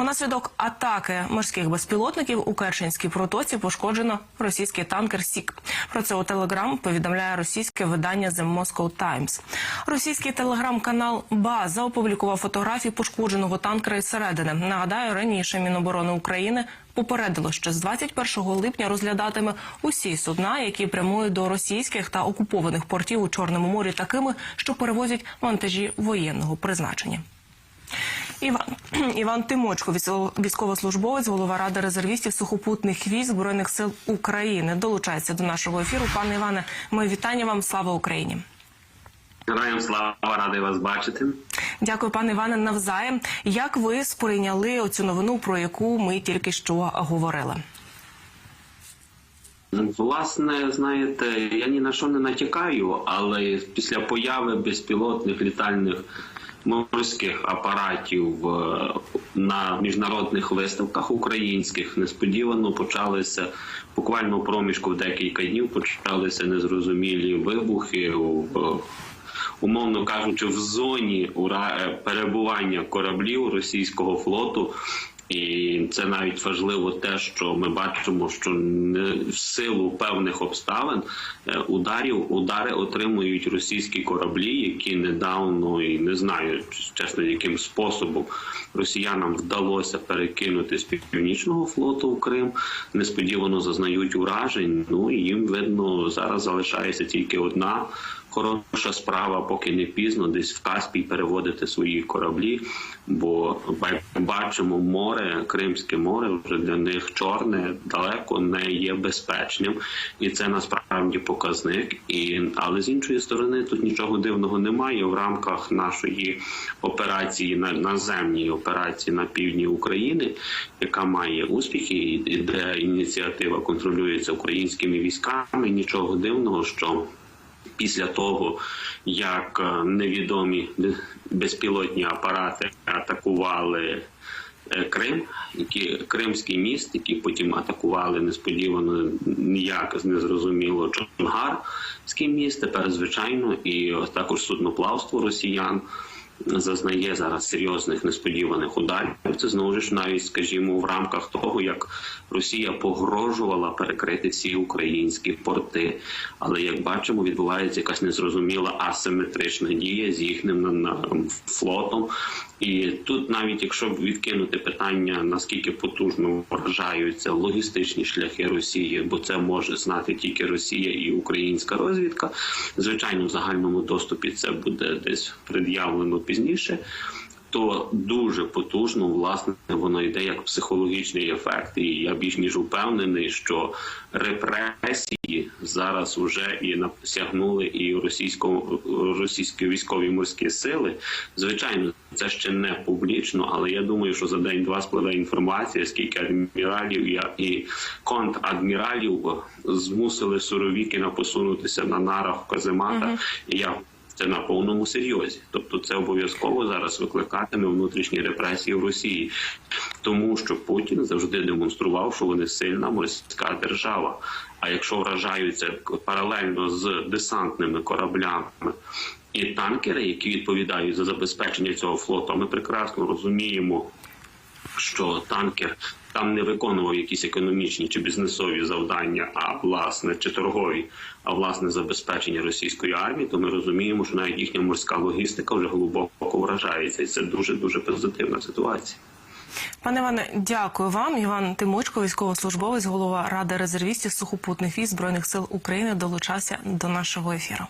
Унаслідок атаки морських безпілотників у Керченській протоці пошкоджено російський танкер Сік. Про це у Телеграм повідомляє російське видання The Moscow Times. Російський телеграм-канал База опублікував фотографії пошкодженого танкера із середини. Нагадаю, раніше Міноборони України попередило, що з 21 липня розглядатиме усі судна, які прямують до російських та окупованих портів у Чорному морі, такими, що перевозять вантажі воєнного призначення. Іван Іван Тимочко, військово- військовослужбовець, голова ради резервістів сухопутних військ збройних сил України, долучається до нашого ефіру. Пане Іване, ми вітання вам. Слава Україні! Героям слава, радий вас бачити. Дякую, пане Іване, навзаєм. Як ви сприйняли оцю новину, про яку ми тільки що говорили? Власне, знаєте, я ні на що не натякаю, але після появи безпілотних літальних морських апаратів е, на міжнародних виставках українських несподівано почалися буквально проміжку в декілька днів почалися незрозумілі вибухи. е, Умовно кажучи, в зоні е, перебування кораблів російського флоту І це навіть важливо те, що ми бачимо, що не в силу певних обставин е, ударів удари отримують російські кораблі, які недавно і не знаю чесно, яким способом росіянам вдалося перекинути з північного флоту в Крим. Несподівано зазнають уражень. Ну і їм видно зараз залишається тільки одна. Хороша справа, поки не пізно, десь в Каспій переводити свої кораблі, бо ба- бачимо море, Кримське море вже для них чорне, далеко не є безпечним, і це насправді показник. І але з іншої сторони тут нічого дивного немає в рамках нашої операції на наземній операції на півдні України, яка має успіхи, і де ініціатива контролюється українськими військами. Нічого дивного, що після того, як е, невідомі безпілотні апарати атакували е, Крим, які Кримський міст, які потім атакували несподівано ніяк незрозуміло Чонгарський міст. Тепер звичайно, і також судноплавство росіян. Зазнає зараз серйозних несподіваних ударів. Це знову ж навіть, скажімо, в рамках того, як Росія погрожувала перекрити всі українські порти. Але як бачимо, відбувається якась незрозуміла асиметрична дія з їхнім флотом. І тут, навіть якщо відкинути питання, наскільки потужно вражаються логістичні шляхи Росії, бо це може знати тільки Росія і українська розвідка. Звичайно, в загальному доступі це буде десь пред'явлено пізніше. То дуже потужно, власне, воно йде як психологічний ефект, і я більш ніж упевнений, що репресії зараз вже і насягнули і російсько російські військові морські сили. Звичайно, це ще не публічно, але я думаю, що за день-два спливе інформація, скільки адміралів і контрадміралів змусили Суровікіна посунутися на нарах каземата. І я це на повному серйозі. Тобто, це обов'язково зараз викликатиме внутрішні репресії в Росії, тому що Путін завжди демонстрував, що вони сильна морська держава. А якщо вражаються паралельно з десантними кораблями. І танкери, які відповідають за забезпечення цього флоту, ми прекрасно розуміємо, що танкер там не виконував якісь економічні чи бізнесові завдання, а власне чи торгові, а власне забезпечення російської армії, то ми розуміємо, що навіть їхня морська логістика вже глибоко вражається, і це дуже дуже позитивна ситуація. Пане Іване, дякую вам. Іван Тимочко, військовослужбовець, голова ради резервістів сухопутних військ збройних сил України, долучався до нашого ефіру.